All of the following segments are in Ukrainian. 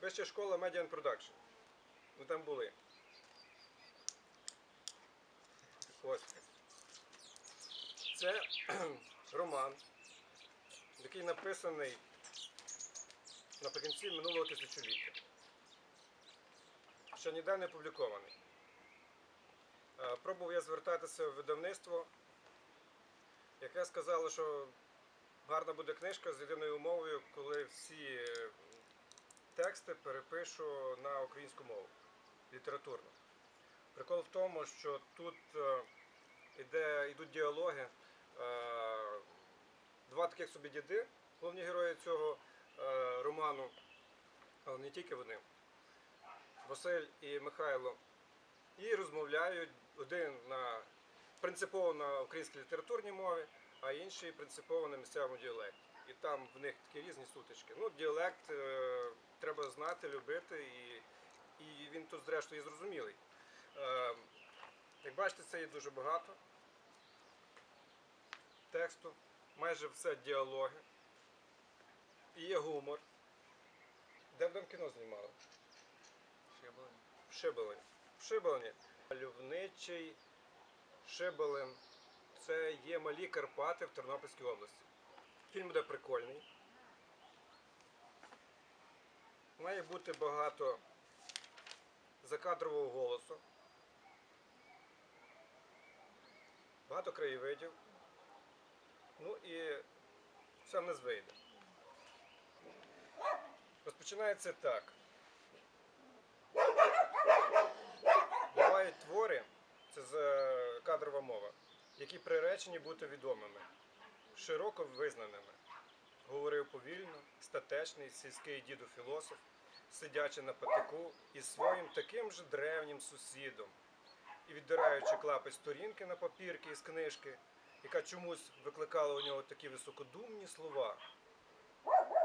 Вища школа Media and Production. Ми там були. Ось. Це роман, який написаний наприкінці минулого тисячоліття. Ще ніде не опублікований. Е, Пробував я звертатися в видавництво, яке сказало, що гарна буде книжка з єдиною умовою, коли тексти перепишу на українську мову літературно. Прикол в тому, що тут е, іде, йдуть діалоги. е, Два таких собі діди, головні герої цього е, роману, але не тільки вони, Василь і Михайло, і розмовляють один на принципово на українській літературній мові, а інший принципово на місцевому діалекті. І там в них такі різні сутички. Ну, діалект е, треба знати, любити, і, і він тут, зрештою, і зрозумілий. Е, як бачите, це є дуже багато тексту, майже все діалоги. І є гумор. Де б там кіно знімали? Шибелені. В Шибелені. Мальовничий Шибелин. Це є малі Карпати в Тернопільській області. Фільм буде прикольний. Має бути багато закадрового голосу. Багато краєвидів. Ну і все в нас вийде. Розпочинається так. Бувають твори, це за кадрова мова, які приречені бути відомими, широко визнаними. Говорив повільно, статечний сільський дідо-філософ, сидячи на патику із своїм таким же древнім сусідом і віддираючи клапи сторінки на папірки із книжки, яка чомусь викликала у нього такі високодумні слова.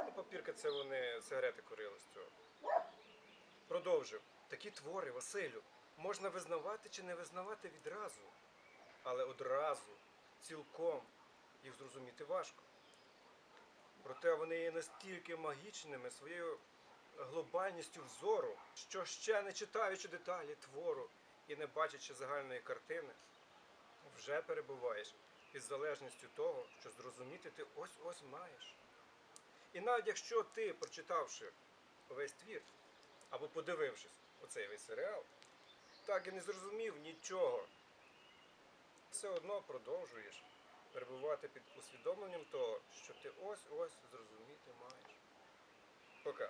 Ну, папірка це вони сигарети курили з цього. Продовжив. Такі твори, Василю, можна визнавати чи не визнавати відразу, але одразу, цілком їх зрозуміти важко. Проте вони є настільки магічними своєю глобальністю взору, що ще не читаючи деталі твору і не бачачи загальної картини, вже перебуваєш із залежністю того, що зрозуміти ти ось-ось маєш. І навіть якщо ти, прочитавши весь твір, або подивившись оцей весь серіал, так і не зрозумів нічого, все одно продовжуєш перебувати під усвідомленням того, що ти ось-ось зрозуміти маєш. Пока.